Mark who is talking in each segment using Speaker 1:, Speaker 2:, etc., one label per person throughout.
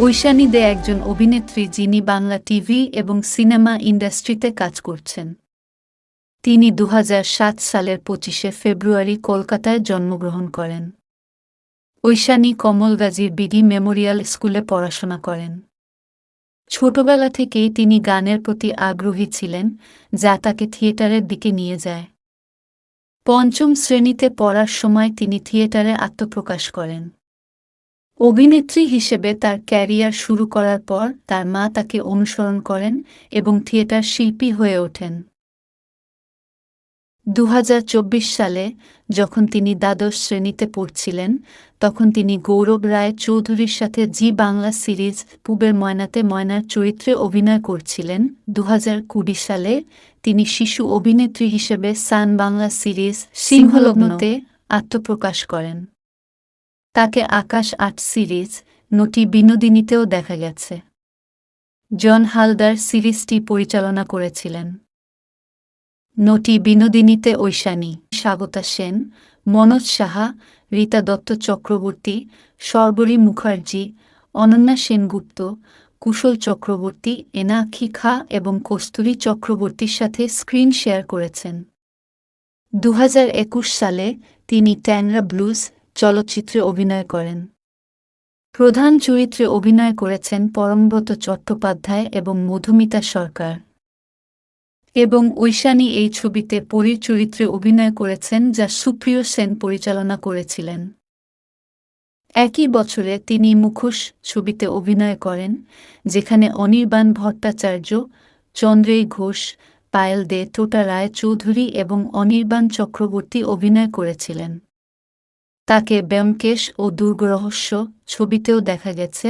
Speaker 1: ঐশানী দে একজন অভিনেত্রী যিনি বাংলা টিভি এবং সিনেমা ইন্ডাস্ট্রিতে কাজ করছেন। তিনি দু হাজার সাত সালের পঁচিশে ফেব্রুয়ারি কলকাতায় জন্মগ্রহণ করেন। ঐশানী কমলগাজীর বিডি মেমোরিয়াল স্কুলে পড়াশোনা করেন। ছোটবেলা থেকেই তিনি গানের প্রতি আগ্রহী ছিলেন, যা তাকে থিয়েটারের দিকে নিয়ে যায়। পঞ্চম শ্রেণীতে পড়ার সময় তিনি থিয়েটারে আত্মপ্রকাশ করেন। অভিনেত্রী হিসেবে তার ক্যারিয়ার শুরু করার পর তার মা তাকে অনুসরণ করেন এবং থিয়েটার শিল্পী হয়ে ওঠেন। দুহাজার চব্বিশ সালে যখন তিনি দ্বাদশ শ্রেণীতে পড়ছিলেন, তখন তিনি গৌরব রায় চৌধুরীর সাথে জি বাংলা সিরিজ পুবের ময়নাতে ময়নার চরিত্রে অভিনয় করছিলেন। দু হাজার কুড়ি সালে তিনি শিশু অভিনেত্রী হিসেবে সান বাংলা সিরিজ সিংহলগ্নতে আত্মপ্রকাশ করেন। তাকে আকাশ আট সিরিজ, নটি বিনোদিনীতেও দেখা গেছে। জন হালদার সিরিজটি পরিচালনা করেছিলেন। নটি বিনোদিনীতে ঐশানী, স্বাগতা সেন, মনোজ সাহা, রীতা দত্ত চক্রবর্তী, সর্বরী মুখার্জি, অনন্যা সেনগুপ্ত, কুশল চক্রবর্তী, এনাক্ষী খা এবং কস্তুরী চক্রবর্তীর সাথে স্ক্রিন শেয়ার করেছেন। দু হাজার একুশ সালে তিনি ট্যাংরা ব্লুজ চলচ্চিত্রে অভিনয় করেন। প্রধান চরিত্রে অভিনয় করেছেন পরমব্রত চট্টোপাধ্যায় এবং মধুমিতা সরকার। এবং ঐশানী এই ছবিতে পরীর চরিত্রে অভিনয় করেছেন যা সুপ্রিয় সেন পরিচালনা করেছিলেন। একই বছরে তিনি মুখোশ ছবিতে অভিনয় করেন, যেখানে অনির্বাণ ভট্টাচার্য, চন্দ্রেই ঘোষ, পায়েল দে, টোটা রায় চৌধুরী এবং অনির্বাণ চক্রবর্তী অভিনয় করেছিলেন। তাকে ব্যোমকেশ ও দুর্গরহস্য ছবিতেও দেখা গেছে,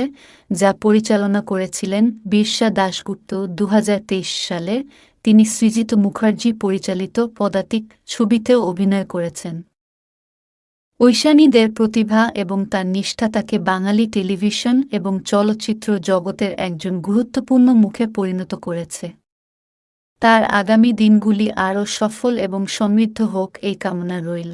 Speaker 1: যা পরিচালনা করেছিলেন বিরসা দাশগুপ্ত দু হাজার তেইশ সালে। তিনি সৃজিত মুখার্জি পরিচালিত পদাতিক ছবিতেও অভিনয় করেছেন। ঐশানীদের প্রতিভা এবং তার নিষ্ঠা তাকে বাঙালি টেলিভিশন এবং চলচ্চিত্র জগতের একজন গুরুত্বপূর্ণ মুখে পরিণত করেছে। তার আগামী দিনগুলি আরও সফল এবং সমৃদ্ধ হোক এই কামনা রইল।